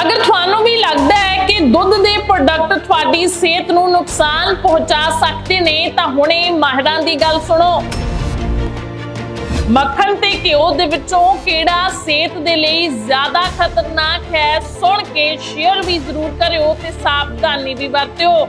ਅਗਰ ਤੁਹਾਨੂੰ ਵੀ ਲੱਗਦਾ ਹੈ ਕਿ ਦੁੱਧ ਦੇ ਪ੍ਰੋਡਕਟ ਤੁਹਾਡੀ ਸਿਹਤ ਨੂੰ ਨੁਕਸਾਨ ਪਹੁੰਚਾ ਸਕਦੇ ਨੇ, ਤਾਂ ਹੁਣੇ ਮਾਹਿਰਾਂ ਦੀ ਗੱਲ ਸੁਣੋ। ਮੱਖਣ ਤੇ ਘਿਓ ਦੇ ਵਿੱਚੋਂ ਕਿਹੜਾ ਸਿਹਤ ਦੇ ਲਈ ਜ਼ਿਆਦਾ ਖਤਰਨਾਕ ਹੈ, ਸੁਣ ਕੇ ਸ਼ੇਅਰ ਵੀ ਜ਼ਰੂਰ ਕਰਿਓ ਤੇ ਸਾਵਧਾਨੀ ਵੀ ਵਰਤਿਓ।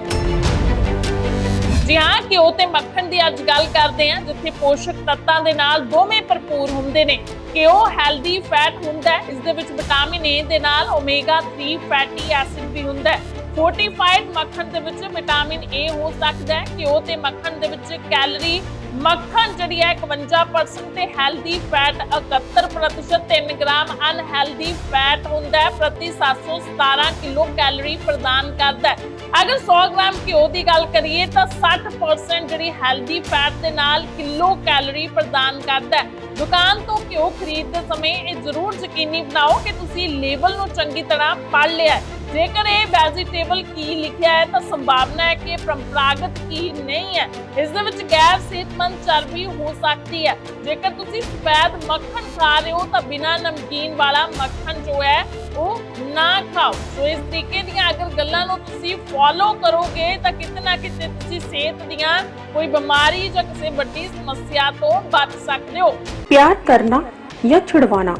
ਜੀ ਹਾਂ, ਘਿਓ ਤੇ ਮੱਖਣ ਦੀ ਅੱਜ ਗੱਲ ਕਰਦੇ ਹਾਂ, ਜਿੱਥੇ ਪੋਸ਼ਕ ਤੱਤਾਂ ਦੇ ਨਾਲ ਦੋਵੇਂ ਭਰਪੂਰ ਹੁੰਦੇ ਨੇ। ਘਿਓ ਹੈਲਦੀ ਫੈਟ ਹੁੰਦਾ ਹੈ ਇਸ ਦੇ ਵਿੱਚ ਵਿਟਾਮਿਨ ਏ ਦੇ ਨਾਲ ਓਮੇਗਾ 3 ਫੈਟੀ ਐਸਿਡ ਵੀ ਹੁੰਦਾ ਹੈ। ਫੋਰਟੀਫਾਈਡ ਮੱਖਣ ਦੇ ਵਿੱਚ ਵਿਟਾਮਿਨ ਏ ਹੋ ਸਕਦਾ ਹੈ ਘਿਓ ਤੇ ਮੱਖਣ ਦੇ ਵਿੱਚ ਕੈਲਰੀ ਮੱਖਣ ਜਿਹੜੀ ਹੈ 51% ਤੇ healthy fat 71% 3 gram unhealthy fat ਹੁੰਦਾ ਹੈ, ਪ੍ਰਤੀ 717 ਕਿਲੋ ਕੈਲਰੀ ਪ੍ਰਦਾਨ ਕਰਦਾ ਹੈ। ਅਗਰ 100 ਗ੍ਰਾਮ ਘਿਓ ਦੀ ਗੱਲ ਕਰੀਏ ਤਾਂ 60% ਜਿਹੜੀ ਹੈਲਦੀ ਫੈਟ ਦੇ ਨਾਲ ਕਿਲੋ ਕੈਲਰੀ ਪ੍ਰਦਾਨ ਕਰਦਾ ਹੈ। ਦੁਕਾਨ ਤੋਂ ਘਿਓ ਖਰੀਦਦੇ ਸਮੇਂ ਇਹ ਜ਼ਰੂਰ ਯਕੀਨੀ ਬਣਾਓ ਕਿ ਤੁਸੀਂ ਲੇਬਲ ਨੂੰ ਚੰਗੀ ਤਰ੍ਹਾਂ ਪੜ੍ਹ ਲਿਆ ਹੈ। ਜੇਕਰ ਇਹ ਵੈਜੀਟੇਬਲ ਕੀ ਲਿਖਿਆ ਹੈ, ਤਾਂ ਸੰਭਾਵਨਾ ਹੈ ਕਿ ਇਹ ਪਰੰਪਰਾਗਤ ਕੀ ਨਹੀਂ ਹੈ। ਇਸ ਦੇ ਵਿੱਚ ਗੈਰ ਸਿਹਤਮੰਦ ਚਰਬੀ ਹੋ ਸਕਦੀ ਹੈ। ਜੇਕਰ ਤੁਸੀਂ ਸਫੈਦ ਮੱਖਣ ਖਾ ਰਹੇ ਹੋ, ਤਾਂ ਬਿਨਾਂ ਨਮਕੀਨ ਵਾਲਾ ਮੱਖਣ ਜੋ ਹੈ ਉਹ ਨਾ ਖਾਓ। ਸੋ ਇਸ ਤਰੀਕੇ ਦੀਆਂ ਅਗਰ ਗੱਲਾਂ ਨੂੰ ਤੁਸੀਂ ਫੋਲੋ ਕਰੋਗੇ, ਤਾਂ ਕਿਤਨਾ ਕਿਤੇ ਤੁਸੀਂ ਸਿਹਤ ਦੀਆਂ ਕੋਈ ਬਿਮਾਰੀ ਜਾਂ ਕਿਸੇ ਵੱਡੀ ਸਮੱਸਿਆ ਤੋਂ ਬਚ ਸਕਦੇ ਹੋ। ਪਿਆਰ ਕਰਨਾ ਜਾਂ ਛੁਡਵਾਉਣਾ,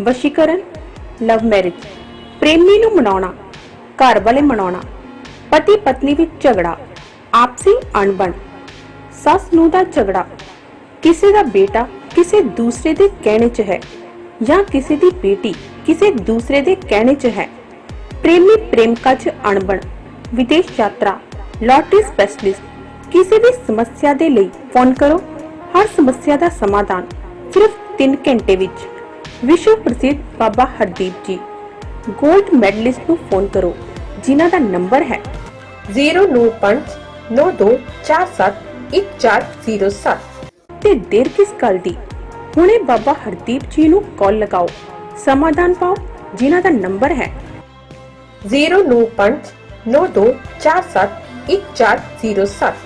ਵਸ਼ੀਕਰਨ ਲਵ ਮੈਰਿਜ ਪ੍ਰੇਮੀ ਨੂੰ ਮਨਾਉਣਾ, ਘਰ ਵਾਲੇ ਮਨਾਉਣਾ, ਪਤੀ ਪਤਨੀ ਵਿੱਚ ਝਗੜਾ, ਆਪਸੀ ਅਣਬਣ, ਸੱਸ ਨੂੰ ਦਾ ਝਗੜਾ, ਕਿਸੇ ਦਾ ਬੇਟਾ ਕਿਸੇ ਦੂਸਰੇ ਦੇ ਕਹਿਣੇ 'ਚ ਹੈ ਜਾਂ ਕਿਸੇ ਦੀ ਬੇਟੀ ਕਿਸੇ ਦੂਸਰੇ ਦੇ ਕਹਿਣੇ 'ਚ ਹੈ। ਪ੍ਰੇਮੀ ਪ੍ਰੇਮਕਾ 'ਚ ਅਣਬਣ, ਵਿਦੇਸ਼ ਯਾਤਰਾ, ਲਾਟਰੀ ਸਪੈਸ਼ਲਿਸਟ, ਕਿਸੇ ਵੀ ਸਮੱਸਿਆ ਦੇ ਲਈ ਫੋਨ ਕਰੋ। ਹਰ ਸਮੱਸਿਆ ਦਾ ਸਮਾਧਾਨ ਸਿਰਫ 3 ਘੰਟੇ ਵਿੱਚ। ਵਿਸ਼ਵ ਪ੍ਰਸਿੱਧ ਬਾਬਾ ਹਰਦੀਪ ਜੀ 골ਡ ਮੈਡਲਿਸਟ ਨੂੰ ਫੋਨ ਕਰੋ, ਜਿਨ੍ਹਾਂ ਦਾ ਨੰਬਰ ਹੈ 09592471407 ਤੇ ਦੇਰ ਕਿਸ ਗੱਲ ਦੀ? ਹੁਣੇ ਬਾਬਾ ਹਰਦੀਪ ਜੀ ਨੂੰ ਕਾਲ ਲਗਾਓ। ਸਮਾਧਾਨ ਪਾਓ ਜਿਨ੍ਹਾਂ ਦਾ ਨੰਬਰ ਹੈ 09592471407